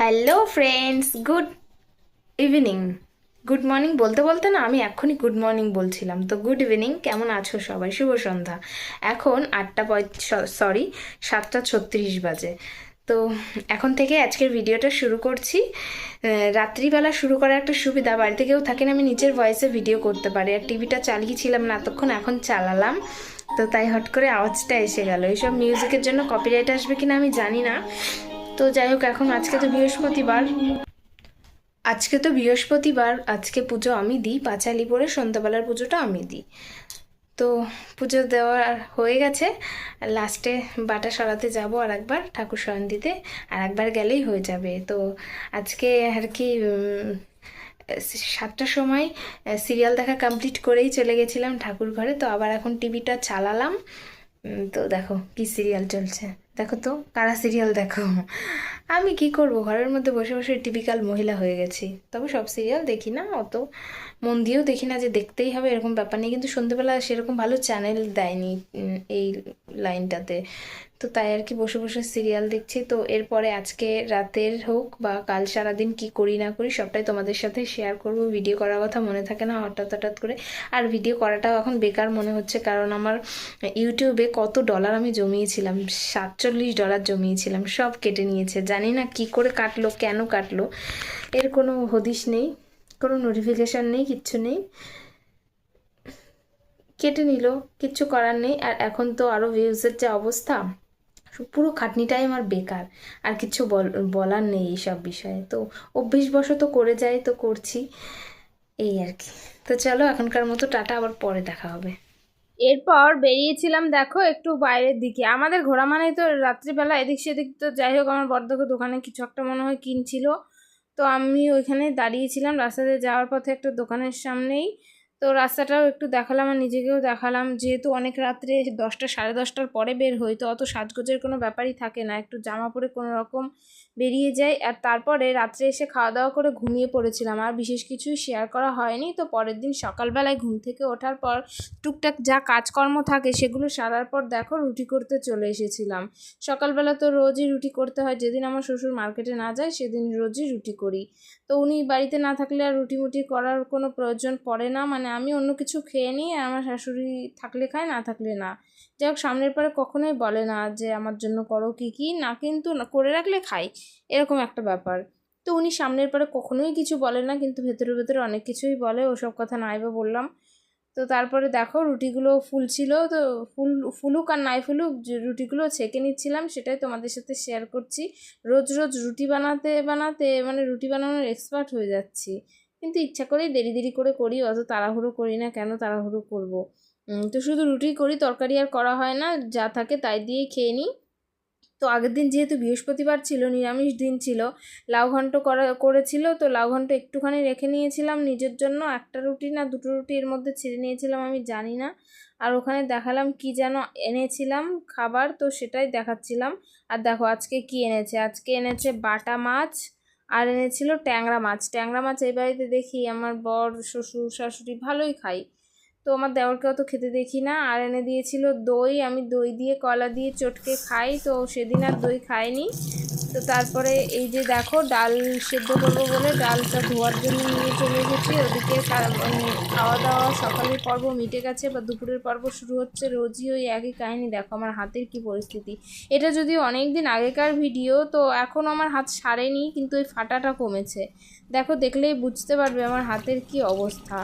Hello friends good evening good morning বলতে বলতে না, আমি এখনই গুড মর্নিং বলছিলাম। তো গুড ইভিনিং কেমন আছো সবাই? শুভ সন্ধ্যা। এখন আটটা সরি সাতটা ছত্রিশ বাজে। তো এখন থেকে আজকের ভিডিওটা শুরু করছি। রাত্রিবেলা শুরু করার একটা সুবিধা, বাড়িতে কেউ থাকেন আমি নিজের ভয়েসে ভিডিও করতে পারি। আর টিভিটা চালিয়েছিলাম না, এতক্ষণ এখন চালালাম। তো তাই হট করে আওয়াজটা এসে গেল। এইসব মিউজিকের জন্য কপিরাইট আসবে কিনা আমি জানি না। তো যাই হোক, এখন আজকে তো বৃহস্পতিবার। আজকে তো বৃহস্পতিবার, আজকে পুজো আমি দিই, পাঁচালি পরে সন্ধ্যাবেলার পুজোটা আমি দিই। তো পুজো দেওয়া হয়ে গেছে লাস্টে বাটা সরাতে যাব আর একবার ঠাকুর শয়ন দিতে, আর একবার গেলেই হয়ে যাবে। তো আজকে আর কি সাতটার সময় সিরিয়াল দেখা কমপ্লিট করেই চলে গেছিলাম ঠাকুর ঘরে, তো আবার এখন টিভিটা চালালাম। তো দেখো কি সিরিয়াল চলছে। দেখো তো কারা সিরিয়াল দেখো? আমি কি করব? ঘরের মধ্যে বসে বসে টিপিক্যাল মহিলা হয়ে গেছি। তবে সব সিরিয়াল দেখি না, অত মন দিয়েও দেখি না যে দেখতেই হবে এরকম ব্যাপার নেই। কিন্তু সন্ধ্যেবেলা সেরকম ভালো চ্যানেল দেয়নি এই লাইনটাতে তো তাই আর কি বসে বসে সিরিয়াল দেখছি। তো এরপরে আজকে রাতের হোক বা কাল সারাদিন কি করি না করি, সবটাই তোমাদের সাথে শেয়ার করব। ভিডিও করার কথা মনে থাকে না হঠাৎ হঠাৎ করে। আর ভিডিও করাটাও এখন বেকার মনে হচ্ছে, কারণ আমার ইউটিউবে কত ডলার আমি জমিয়েছিলাম, সাতচল্লিশ ডলার জমিয়েছিলাম, সব কেটে নিয়েছে। জানি না কি করে কাটলো, কেন কাটলো, এর কোনো হদিশ নেই, কোনো নোটিফিকেশান নেই, কিচ্ছু নেই। কেটে নিল, কিচ্ছু করার নেই, আর এখন তো আরও ভিউজের যে অবস্থা, পুরো খাটনিটাই আমার বেকার, আর কিছু বল- বলার নেই এইসব বিষয়ে। তো অভ্যেসবশত করে যাই, তো করছি, এই আর কি। তো চলো, এখনকার মতো টাটা, আবার পরে দেখা হবে। এরপর বেরিয়েছিলাম, দেখো, একটু বাইরের দিকে। আমাদের ঘোরা মানে তো রাত্রিবেলা, এদিক সেদিক তো যাই হোক, আমার বর্ধকে দোকানে কিছু একটা মনে হয় কিনছিল। তো আমি ওইখানে দাঁড়িয়েছিলাম, রাস্তাতে যাওয়ার পথে একটা দোকানের সামনেই। তো রাস্তাটাও একটু দেখালাম আর নিজেকেও দেখালাম। যেহেতু অনেক রাত্রে দশটা, সাড়ে দশটার পরে বের হই, তো অত সাজগোজের কোনো ব্যাপারই থাকে না। একটু জামা পরে কোনো রকম বেরিয়ে যাই। আর তারপরে রাত্রে এসে খাওয়া দাওয়া করে ঘুমিয়ে পড়েছিলাম। আর বিশেষ কিছুই শেয়ার করা হয়নি। তো পরের দিন সকালবেলায় ঘুম থেকে ওঠার পর টুকটাক যা কাজকর্ম থাকে সেগুলো সারার পর দেখো রুটি করতে চলে এসেছিলাম। সকালবেলা তো রোজই রুটি করতে হয়। যেদিন আমার শ্বশুর মার্কেটে না যায়, সেদিন রোজই রুটি করি। তো উনি বাড়িতে না থাকলে আর রুটি মুটি করার কোনো প্রয়োজন পড়ে না। মানে আমি অন্য কিছু খেয়ে নিই আর আমার শাশুড়ি থাকলে খায়, না থাকলে না। যাই হোক, সামনের পরে কখনোই বলে না যে, আমার জন্য করো কি কি। না, কিন্তু করে রাখলে খাই, এরকম একটা ব্যাপার। তো উনি সামনের পরে কখনোই কিছু বলে না, কিন্তু ভেতরে ভেতরে অনেক কিছুই বলে। ওসব কথা নাই বা বললাম। তো তারপরে দেখো রুটিগুলো ফুলছিল তো ফুল, ফুলুক আর নাই ফুলুক যে রুটিগুলো ছেঁকে নিচ্ছিলাম সেটাই তোমাদের সাথে শেয়ার করছি। রোজ রোজ রুটি বানাতে বানাতে মানে রুটি বানানোর এক্সপার্ট হয়ে যাচ্ছি। কিন্তু ইচ্ছা করেই দেরি দেরি করে করি, অত তাড়াহুড়ো করি না, কেন তাড়াহুড়ো করব? তো শুধু রুটি করি, তরকারি আর করা হয় না, যা থাকে তাই দিয়েই খেয়ে নিই। তো আগের দিন যেহেতু বৃহস্পতিবার ছিল, নিরামিষ দিন ছিল, লাউ ঘন্ট করা, করেছিল, তো লাউ ঘন্ট একটুখানি রেখে নিয়েছিলাম নিজের জন্য। একটা রুটি না দুটো রুটি এর মধ্যে ছিঁড়ে নিয়েছিলাম আমি, জানি না। আর ওখানে দেখালাম কি যেন এনেছিলাম খাবার, তো সেটাই দেখাচ্ছিলাম। আর দেখো আজকে কি এনেছে? আজকে এনেছে বাটা মাছ আর এনেছিল ট্যাংরা মাছ। ট্যাংরা মাছ এই বাড়িতে দেখি আমার বর, শ্বশুর, শাশুড়ি ভালোই খাই তো আমার দেওয়ারকেও তো খেতে দেখি না। আর এনে দিয়েছিল দই। আমি দই দিয়ে কলা দিয়ে চটকে খাই। তো সেদিন আর দই খাইনি। তো তারপরে এই যে দেখো ডাল সেদ্ধ করব বলে ডালটা ধোয়ার জন্য নিয়ে চলে এসেছি। ওদিকে খাওয়া দাওয়া সকালের পর্ব মিটে গেছে বা দুপুরের পর্ব শুরু হচ্ছে রোজই ওই একই কাহিনি। দেখো আমার হাতের কি পরিস্থিতি। এটা যদিও অনেক দিন আগেকার ভিডিও তো এখন আমার হাত সারেনি, কিন্তু ওই ফাটাটা কমেছে। দেখো দেখলেই বুঝতে পারবে আমার হাতের কি অবস্থা।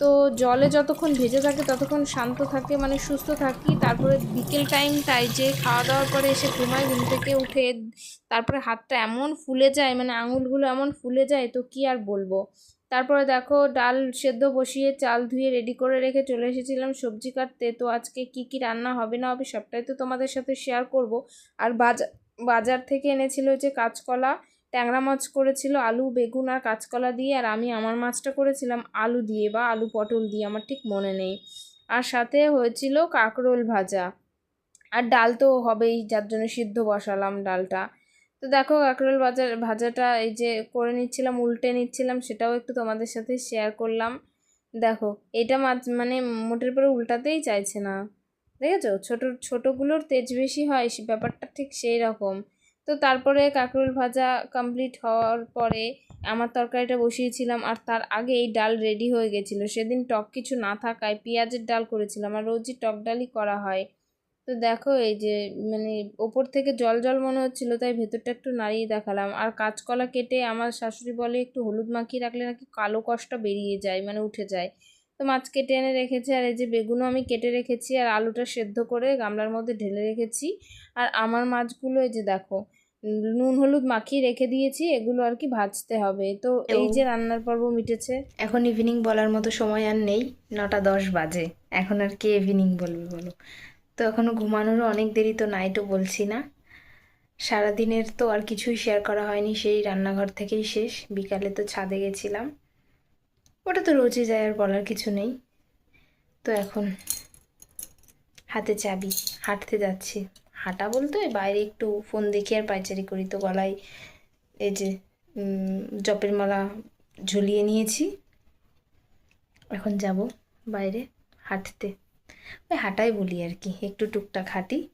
তো জলে যতক্ষণ ভেজে থাকে ততক্ষণ শান্ত থাকে মানে সুস্থ থাকি। তারপরে বিকেল টাইমটায় যে খাওয়া দাওয়ার পরে এসে ঘুমায় ঘুম থেকে উঠে তারপরে হাতটা এমন ফুলে যায় মানে আঙুলগুলো এমন ফুলে যায়, তো কি আর বলব? তারপরে দেখো ডাল সেদ্ধ বসিয়ে চাল ধুয়ে রেডি করে রেখে চলে এসেছিলাম সবজি কাটতে। তো আজকে কি কি রান্না হবে না হবে সবটাই তো তোমাদের সাথে শেয়ার করব। আর বাজার বাজার থেকে এনেছিল যে কাঁচকলা, ট্যাংরা মাছ করেছিল, আলু, বেগুন আর কাঁচকলা দিয়ে। আর আমি আমার মাছটা করেছিলাম আলু দিয়ে বা আলু পটল দিয়ে, আমার ঠিক মনে নেই। আর সাথে হয়েছিল কাঁকরোল ভাজা। আর ডাল তো হবেই, যার জন্য সিদ্ধ বসালাম ডালটা। তো দেখো, কাঁকরোল ভাজা, ভাজাটা এই যে করে নিচ্ছিলাম, উল্টে নিচ্ছিলাম, সেটাও একটু তোমাদের সাথে শেয়ার করলাম। দেখো, এটা মাছ মানে মোটের পরে উল্টাতেই চাইছে না। দেখেছ? ছোট, ছোটোগুলোর তেজ বেশি হয়, সে ব্যাপারটা ঠিক সেই রকম। তো তারপরে কাঁকরোল ভাজা কমপ্লিট হওয়ার পরে আমার তরকারিটা বসিয়েছিলাম, আর তার আগে এই ডাল রেডি হয়ে গেছিল। সেদিন টক কিছু না থাকায় পেঁয়াজের ডাল করেছিলাম, আর রোজই টক ডালই করা হয়। তো দেখো এই যে মানে ওপর থেকে জল জল মনে হচ্ছিল তাই ভেতরটা একটু নাড়িয়ে দেখালাম। আর কাঁচকলা কেটে আমার শাশুড়ি বলে একটু হলুদ মাখিয়ে রাখলে নাকি কালো কষ্ট বেরিয়ে যায় মানে উঠে যায়। তো মাছ কেটে এনে রেখেছি আর এই যে বেগুনও আমি কেটে রেখেছি আর আলুটা সেদ্ধ করে গামলার মধ্যে ঢেলে রেখেছি। আর আমার মাছগুলো এই যে দেখো নুন হলুদ মাখিয়ে রেখে দিয়েছি এগুলো আর কি ভাজতে হবে। তো এই যে রান্নার পর্ব মিটেছে। এখন ইভিনিং বলার মতো সময় আর নেই নটা দশ বাজে। এখন আর কে ইভিনিং বলবে বলো? তো এখনও ঘুমানোরও অনেক দেরি তো নাইটও বলছি না। সারাদিনের তো আর কিছুই শেয়ার করা হয়নি, সেই রান্নাঘর থেকেই শেষ। বিকালে তো ছাদে গেছিলাম। ওটা তো রোজই যায়, আর বলার কিছু নেই। তো এখন হাতে চাবি, হাঁটতে যাচ্ছি। হাঁটা বলতে ওই বাইরে একটু ফোন দেখি আর পাইচারি করি। তো গলায় এই যে জপের মালা ঝুলিয়ে নিয়েছি। এখন যাব বাইরে হাঁটতে। ওই হাঁটাই বলি আর কি, একটু টুকটাক হাঁটি।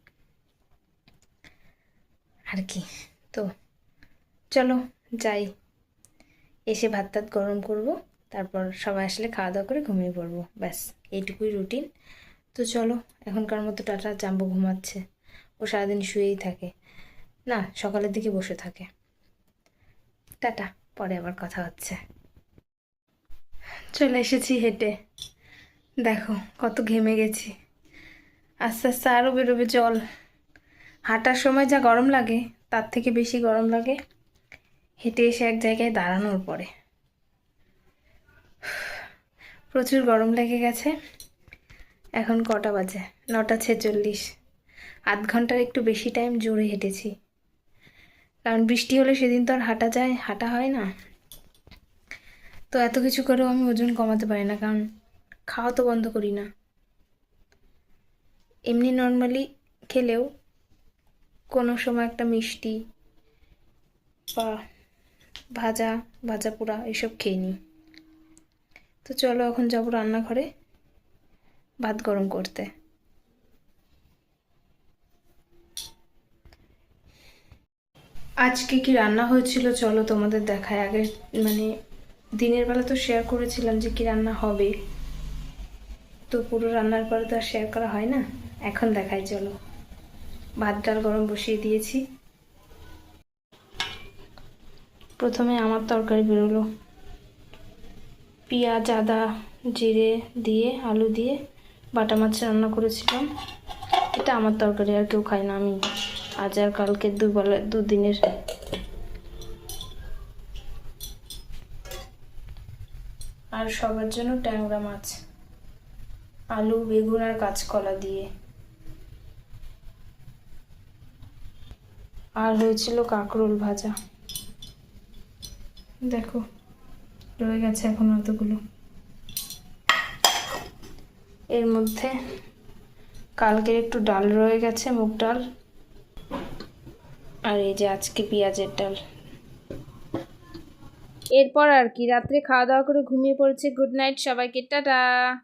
আর কি, তো চলো যাই। এসে ভাত টাত গরম করব, তারপর সবাই আসলে খাওয়া দাওয়া করে ঘুমিয়ে পড়ব, ব্যাস, এইটুকুই রুটিন তো চলো, এখনকার মতো টাটা, জাম্বো ঘুমাচ্ছে। ও সারাদিন শুয়েই থাকে। না, সকালের দিকে বসে থাকে। টাটা, পরে আবার কথা হচ্ছে। চলে এসেছি হেঁটে। দেখো, কত ঘেমে গেছি। আস্তে আস্তে আরও বেরোবে জল হাঁটার সময় যা গরম লাগে, তার থেকে বেশি গরম লাগে হেঁটে এসে এক জায়গায় দাঁড়ানোর পরে। প্রচুর গরম লেগে গেছে। এখন কটা বাজে? নটা ছেচল্লিশ। আধ ঘণ্টার একটু বেশি টাইম জোরে হেঁটেছি। কারণ বৃষ্টি হলে সেদিন তো আর হাঁটা যায়, হাঁটা হয় না। তো এত কিছু করেও আমি ওজন কমাতে পারি না, কারণ খাওয়া তো বন্ধ করি না। এমনি নর্মালি খেলেও কোনো সময় একটা মিষ্টি বা ভাজা ভাজা পোড়া এসব খেয়ে নিই। তো চলো এখন যাব রান্নাঘরে ভাত গরম করতে। আজকে কি রান্না হয়েছিল চলো তোমাদের দেখায় আগে মানে দিনের বেলা তো শেয়ার করেছিলাম যে কি রান্না হবে। তো পুরো রান্নার পরে তো আর শেয়ার করা হয় না। এখন দেখাই, চলো। ভাত, ডাল গরম বসিয়ে দিয়েছি। প্রথমে আমার তরকারি বেরোলো। পেঁয়াজ, আদা, জিরে দিয়ে, আলু দিয়ে বাটা মাছ রান্না করেছিলাম। এটা আমার তরকারি, আর কেউ খায় না আমি। আজ আর কালকে দুবেলা, দুদিনের। আর সবার জন্য ট্যাংরা মাছ। আলু, বেগুন আর কাঁচকলা দিয়ে। আর হয়েছিল কাঁকরোল ভাজা। দেখো, রয়ে গেছে এখন অতগুলো। এর মধ্যে কালকের একটু ডাল রয়ে গেছে, মুগ ডাল। আর এই যে আজকে পেঁয়াজের ডাল। এরপর আর কি, রাত্রে খাওয়া দাওয়া করে ঘুমিয়ে পড়েছে। গুড নাইট সবাইকে, টাটা।